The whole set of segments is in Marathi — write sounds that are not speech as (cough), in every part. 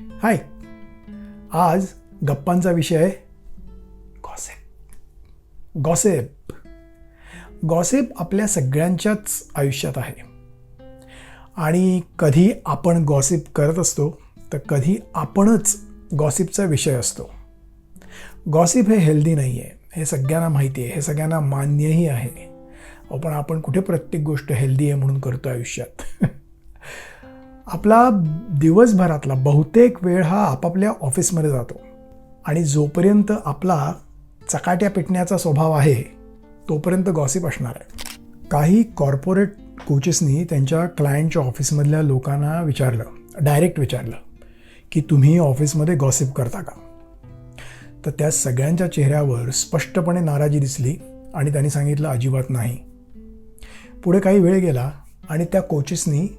हाय आज गप्पांचा विषय गॉसेप गॉसेप गॉसेप आपल्या सगळ्यांच्याच आयुष्यात आहे. आणि कधी आपण गॉसिप करत असतो तर कधी आपणच गॉसिपचा विषय असतो. गॉसिप हे हेल्दी नाही आहे हे सगळ्यांना माहिती आहे हे सगळ्यांना मान्यही आहे. पण आपण कुठे प्रत्येक गोष्ट हेल्दी आहे म्हणून करतो आयुष्यात. (laughs) आपला दिवसभरातला बहुतेक वेळ हा आपापल्या ऑफिसमध्ये जातो. आणि जोपर्यंत आपला चकाट्या पिटण्याचा स्वभाव आहे तोपर्यंत गॉसिप असणार आहे. काही कॉर्पोरेट कोचेसनी त्यांच्या क्लायंटच्या ऑफिसमधल्या लोकांना विचारलं डायरेक्ट विचारलं की तुम्ही ऑफिसमध्ये गॉसिप करता का? तर त्या सगळ्यांच्या चेहऱ्यावर स्पष्टपणे नाराजी दिसली आणि त्यांनी सांगितलं अजिबात नाही. पुढे काही वेळ गेला आणि त्या कोचेसनी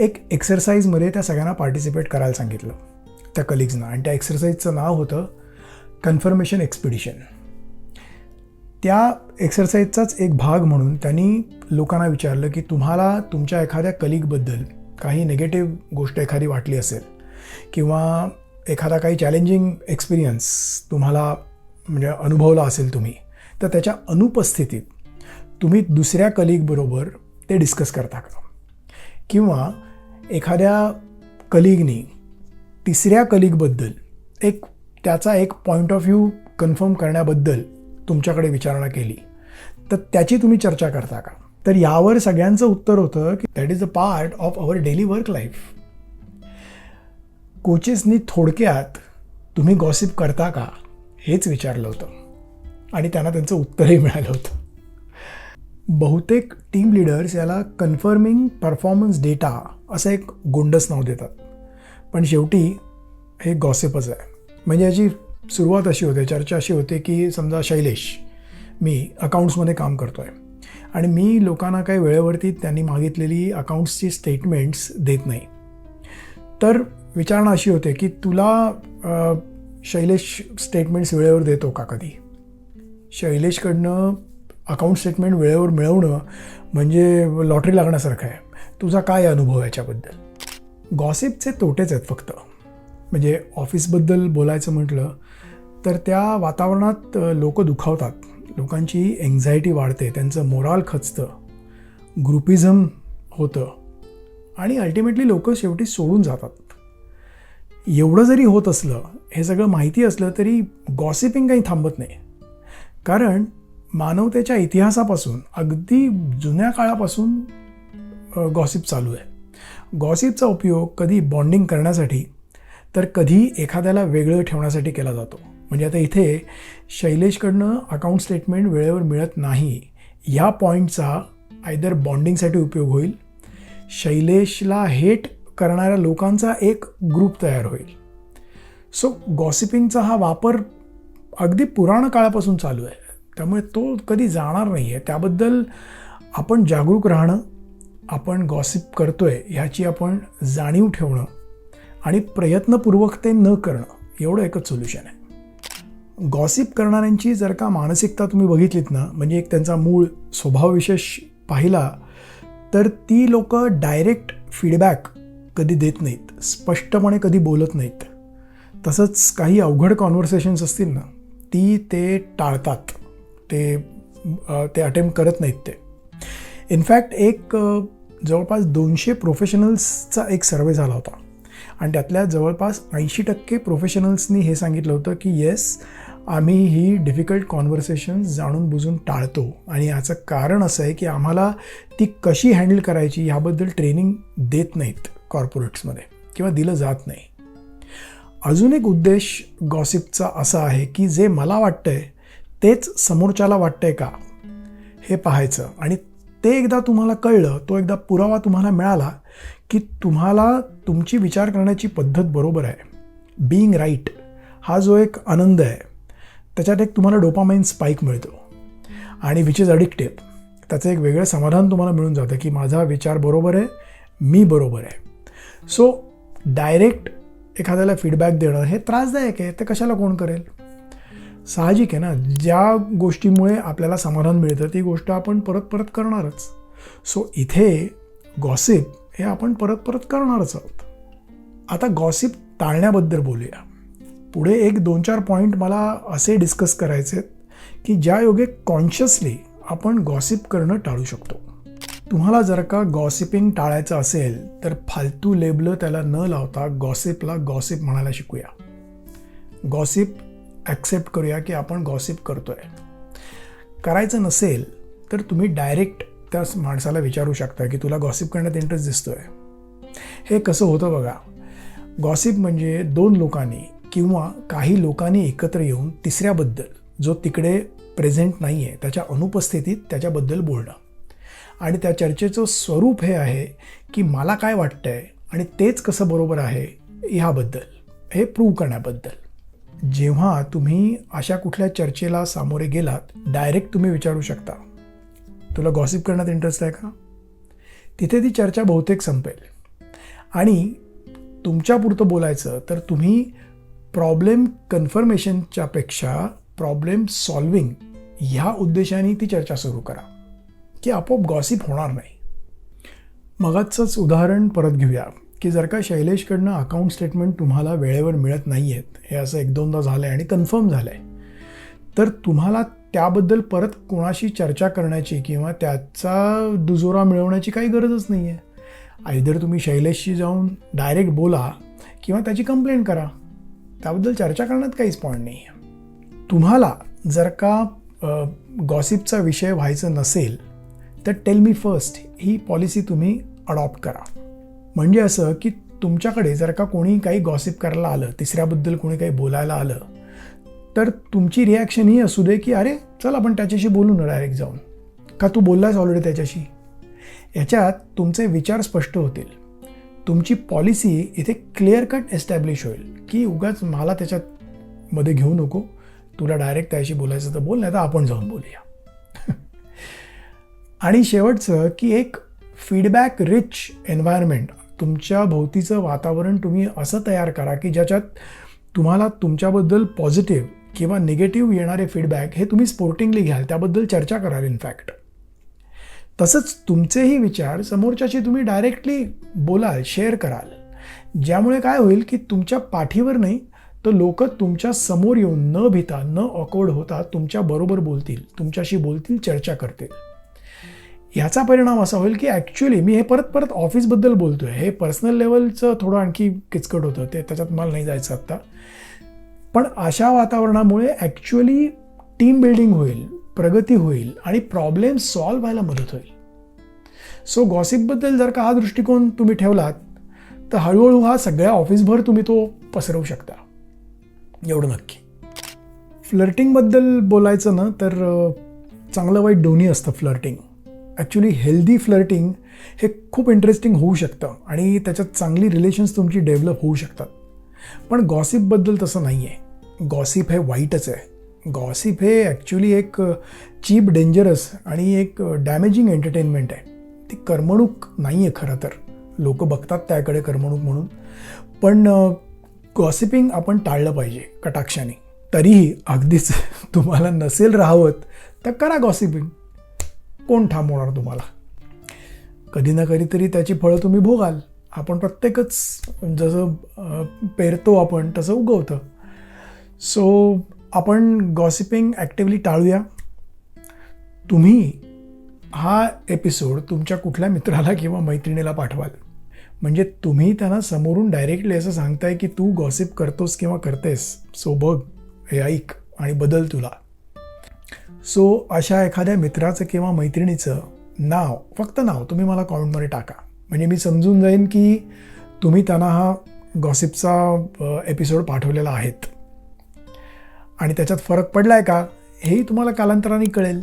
एक एक्सरसाइजमध्ये त्या सगळ्यांना पार्टिसिपेट करायला सांगितलं. त्या कलिग्सना आणि त्या एक्सरसाइजचं नाव होतं कन्फर्मेशन एक्सपिडिशन त्या एक्सरसाइजचाच एक भाग म्हणून त्यांनी लोकांना विचारलं की तुम्हाला तुमच्या एखाद्या कलिगबद्दल काही निगेटिव्ह गोष्ट एखादी वाटली असेल किंवा एखादा काही चॅलेंजिंग एक्सपिरियन्स तुम्हाला म्हणजे अनुभवला असेल तुम्ही तर त्याच्या अनुपस्थितीत तुम्ही दुसऱ्या कलिगबरोबर ते डिस्कस करता का? किंवा एखाद्या कलिगनी तिसऱ्या कलिगबद्दल एक त्याचा एक पॉईंट ऑफ व्ह्यू कन्फर्म करण्याबद्दल तुमच्याकडे विचारणा केली. तर त्याची तुम्ही चर्चा करता का? तर यावर सगळ्यांचं उत्तर होतं की that is a part of our daily work life कोचेसनी थोडक्यात तुम्ही गॉसिप करता का हेच विचारलं होतं. आणि त्यांना त्यांचं उत्तरही मिळालं होतं. बहुतेक टीम लीडर्स याला कन्फर्मिंग परफॉर्मन्स डेटा असं एक गोंडस नाव देतात. पण शेवटी हे गॉसिपच आहे. म्हणजे याची सुरुवात अशी होते चर्चा अशी होते की समजा शैलेश मी अकाउंट्समध्ये काम करतो आहे आणि मी लोकांना काही वेळेवरती त्यांनी मागितलेली अकाउंट्सची स्टेटमेंट्स देत नाही. तर विचारणा अशी होते की तुला शैलेश स्टेटमेंट्स वेळेवर देतो का कधी? शैलेशकडनं अकाउंट स्टेटमेंट वेळेवर मिळवणं म्हणजे लॉटरी लागण्यासारखं आहे. तुझा काय अनुभव याच्याबद्दल? गॉसिपचे तोटेच आहेत फक्त. म्हणजे ऑफिसबद्दल बोलायचं म्हटलं तर त्या वातावरणात लोक दुखावतात. लोकांची एन्झायटी वाढते त्यांचं मोराल खचतं. ग्रुपिझम होतं. आणि अल्टिमेटली लोक शेवटी सोडून जातात. एवढं जरी होत असलं हे सगळं माहिती असलं तरी गॉसिपिंग काही थांबत नाही. कारण मानवतेच्या इतिहासापासून अगदी जुन्या काळापासून गॉसिप चालू आहे. गॉसिपचा उपयोग कधी बॉन्डिंग करण्यासाठी तर कधी एखाद्याला वेगळं ठेवण्यासाठी केला जातो. म्हणजे आता इथे शैलेशकडनं अकाउंट स्टेटमेंट वेळेवर मिळत नाही. ह्या पॉईंटचा आयदर बॉन्डिंगसाठी उपयोग होईल शैलेशला हेट करणाऱ्या लोकांचा एक ग्रुप तयार होईल. सो गॉसिपिंगचा हा वापर अगदी पुराण काळापासून चालू आहे. त्यामुळे तो कधी जाणार नाही आहे त्याबद्दल आपण जागरूक राहणं आपण गॉसिप करतो आहे ह्याची आपण जाणीव ठेवणं आणि प्रयत्नपूर्वक ते न करणं एवढं एकच सोल्युशन आहे. गॉसिप करणाऱ्यांची जर का मानसिकता तुम्ही बघितलीत ना म्हणजे एक त्यांचा मूळ स्वभावविशेष पाहिला तर ती लोक डायरेक्ट फीडबॅक कधी देत नाहीत स्पष्टपणे कधी बोलत नाहीत. तसंच काही अवघड कॉन्व्हर्सेशन्स असतील ना ती ते टाळतात. ते ते अटेम्प्ट करत नाहीत ते. इनफॅक्ट एक जवळपास दोनशे प्रोफेशनल्सचा एक सर्वे झाला होता. आणि त्यातल्या जवळपास ऐंशी टक्के प्रोफेशनल्सनी हे सांगितलं होतं की येस आम्ही ही डिफिकल्ट कॉन्व्हर्सेशन्स जाणून बुजून टाळतो. आणि याचं कारण असं आहे की आम्हाला ती कशी हँडल करायची ह्याबद्दल ट्रेनिंग देत नाहीत कॉर्पोरेट्समध्ये किंवा दिलं जात नाही. अजून एक उद्देश गॉसिपचा असा आहे की जे मला वाटतं आहे तेच समोरच्याला वाटतंय का? हे पाहायचं. आणि ते एकदा तुम्हाला कळलं तो एकदा पुरावा तुम्हाला मिळाला की तुम्हाला तुमची विचार करण्याची पद्धत बरोबर आहे. बिईंग राईट हा जो एक आनंद आहे त्याच्यात एक तुम्हाला डोपामाइन स्पाईक मिळतो. आणि विच इज अडिक्टिव्ह त्याचं एक वेगळं समाधान तुम्हाला मिळून जातं की माझा विचार बरोबर आहे मी बरोबर आहे. सो डायरेक्ट एखाद्याला फीडबॅक देणं हे त्रासदायक आहे. ते कशाला कोण करेल? साहजिक आहे ना. ज्या गोष्टीमुळे आपल्याला समाधान मिळतं ती गोष्ट आपण परत परत करणारच. सो इथे गॉसिप हे आपण परत परत करणारच आहोत. आता गॉसिप टाळण्याबद्दल बोलूया. पुढे एक दोन चार पॉईंट मला असे डिस्कस करायचे आहेत की ज्या योगे कॉन्शियसली आपण गॉसिप करणं टाळू शकतो. तुम्हाला जर का गॉसिपिंग टाळायचं असेल तर फालतू लेबलं त्याला न लावता गॉसिपला गॉसिप म्हणायला शिकूया. गॉसिप ॲक्सेप्ट करूया की आपण गॉसिप करतो आहे करायचं नसेल तर तुम्ही डायरेक्ट त्या माणसाला विचारू शकता की तुला गॉसिप करण्यात इंटरेस्ट दिसतो आहे हे कसं होतं बघा गॉसिप म्हणजे दोन लोकांनी किंवा काही लोकांनी एकत्र येऊन तिसऱ्याबद्दल जो तिकडे प्रेझेंट नाही आहे त्याच्या अनुपस्थितीत त्याच्याबद्दल बोलणं. आणि त्या चर्चेचं स्वरूप हे आहे की मला काय वाटतं आहे आणि तेच कसं बरोबर आहे ह्याबद्दल हे प्रूव्ह करण्याबद्दल. जेव्हा तुम्ही अशा कुठल्या चर्चेला सामोरे गेलात डायरेक्ट तुम्ही विचारू शकता. तुला गॉसिप करण्यात इंटरेस्ट आहे का? तिथे ती चर्चा बहुतेक संपेल. आणि तुमच्यापुरतं बोलायचं तर तुम्ही प्रॉब्लेम कन्फर्मेशनच्या पेक्षा प्रॉब्लेम सॉल्विंग ह्या उद्देशाने ती चर्चा सुरू करा. की आपोआप गॉसिप होणार नाही. मगाचंच उदाहरण परत घेऊया. की जर का शैलेशकडनं अकाउंट स्टेटमेंट तुम्हाला वेळेवर मिळत नाही आहेत हे असं एक दोनदा झालं आहे आणि कन्फर्म झालं आहे तर तुम्हाला त्याबद्दल परत कोणाशी चर्चा करण्याची किंवा त्याचा दुजोरा मिळवण्याची काही गरजच नाही आहे आयदर तुम्ही शैलेशशी जाऊन डायरेक्ट बोला किंवा त्याची कंप्लेंट करा. त्याबद्दल चर्चा करण्यात काहीच पॉईंट नाही आहे तुम्हाला जर का गॉसिपचा विषय व्हायचं नसेल तर टेल मी फर्स्ट ही पॉलिसी तुम्ही अडॉप्ट करा. म्हणजे असं की तुमच्याकडे जर का कोणी काही गॉसिप करायला आलं तिसऱ्याबद्दल कोणी काही बोलायला आलं तर तुमची रिॲक्शन ही असू दे की अरे चल आपण त्याच्याशी बोलू ना डायरेक्ट जाऊन. का तू बोललास ऑलरेडी त्याच्याशी? याच्यात तुमचे विचार स्पष्ट होतील. तुमची पॉलिसी इथे क्लिअर कट एस्टॅब्लिश होईल की उगाच मला त्याच्यात मध्ये घेऊ नको. तुला डायरेक्ट त्याशी बोलायचं तर बोल नाही तर आपण जाऊन बोलूया. (laughs) आणि शेवटचं की एक फीडबॅक रिच एन्व्हायरमेंट तुमच्या भोवतीचं वातावरण तुम्ही असं तयार करा की ज्याच्यात तुम्हाला तुमच्याबद्दल पॉझिटिव्ह किंवा निगेटिव्ह येणारे फीडबॅक हे तुम्ही स्पोर्टिंगली घ्याल. त्याबद्दल चर्चा कराल इनफॅक्ट तसंच तुमचेही विचार समोरच्याशी तुम्ही डायरेक्टली बोलाल शेअर कराल. ज्यामुळे काय होईल की तुमच्या पाठीवर नाही तर लोक तुमच्यासमोर येऊन न भिता न ऑकवर्ड होता तुमच्या बरोबर बोलतील तुमच्याशी बोलतील चर्चा करतील. ह्याचा परिणाम असा होईल की ॲक्च्युली मी हे परत परत ऑफिसबद्दल बोलतो आहे हे पर्सनल लेवलचं थोडं आणखी किचकट होतं. ते त्याच्यात मला नाही जायचं आत्ता पण अशा वातावरणामुळे ॲक्च्युली टीम बिल्डिंग होईल प्रगती होईल आणि प्रॉब्लेम सॉल्व्ह व्हायला मदत होईल. सो गॉसिपबद्दल जर का हा दृष्टिकोन तुम्ही ठेवलात तर हळूहळू हा सगळ्या ऑफिसभर तुम्ही तो पसरवू शकता. एवढं नक्की. फ्लर्टिंगबद्दल बोलायचं ना तर चांगलं वाईट दोन्ही असतं फ्लर्टिंग ॲक्च्युली हेल्दी फ्लर्टिंग हे खूप इंटरेस्टिंग होऊ शकतं आणि त्याच्यात चांगली रिलेशन्स तुमची डेव्हलप होऊ शकतात. पण गॉसिपबद्दल तसं नाही आहे गॉसिप हे वाईटच आहे. गॉसिप हे ॲक्च्युली एक चीप डेंजरस आणि एक डॅमेजिंग एंटरटेनमेंट आहे. ती करमणूक नाही आहे खरं तर. लोक बघतात त्याकडे करमणूक म्हणून. पण गॉसिपिंग आपण टाळलं पाहिजे कटाक्षाने. तरीही अगदीच (laughs) तुम्हाला नसेल राहावत तर करा गॉसिपिंग कोण थांबवणार तुम्हाला? कधी ना कधीतरी त्याची फळं तुम्ही भोगाल. आपण प्रत्येकच जसं पेरतो आपण तसं उगवतं. सो आपण गॉसिपिंग ॲक्टिवली टाळूया. तुम्ही हा एपिसोड तुमच्या कुठल्या मित्राला किंवा मैत्रिणीला पाठवाल. म्हणजे तुम्ही त्यांना समोरून डायरेक्टली असं सांगताय की तू गॉसिप करतोस किंवा करतेस. सो बघ हे ऐक आणि बदल तुला. सो अशा एखाद्या मित्राचं किंवा मैत्रिणीचं नाव फक्त नाव तुम्ही मला कॉमेंटमध्ये टाका. म्हणजे मी समजून जाईन की तुम्ही त्यांना हा गॉसिपचा एपिसोड पाठवलेला आहेत. आणि त्याच्यात फरक पडला आहे का हेही तुम्हाला कालांतराने कळेल.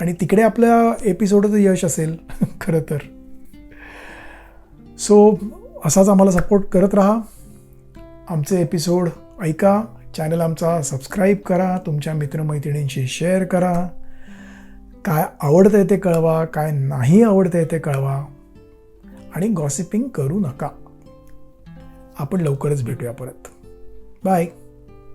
आणि तिकडे आपल्या एपिसोडचं यश असेल (laughs) खरं तर. सो असाच आम्हाला सपोर्ट करत राहा. आमचे एपिसोड ऐका. चॅनल आमचा सबस्क्राईब करा तुमच्या मित्रमैत्रिणींशी शेअर करा. काय आवडतं आहे ते कळवा काय नाही आवडतं आहे ते कळवा. आणि गॉसिपिंग करू नका. आपण लवकरच भेटूया परत. बाय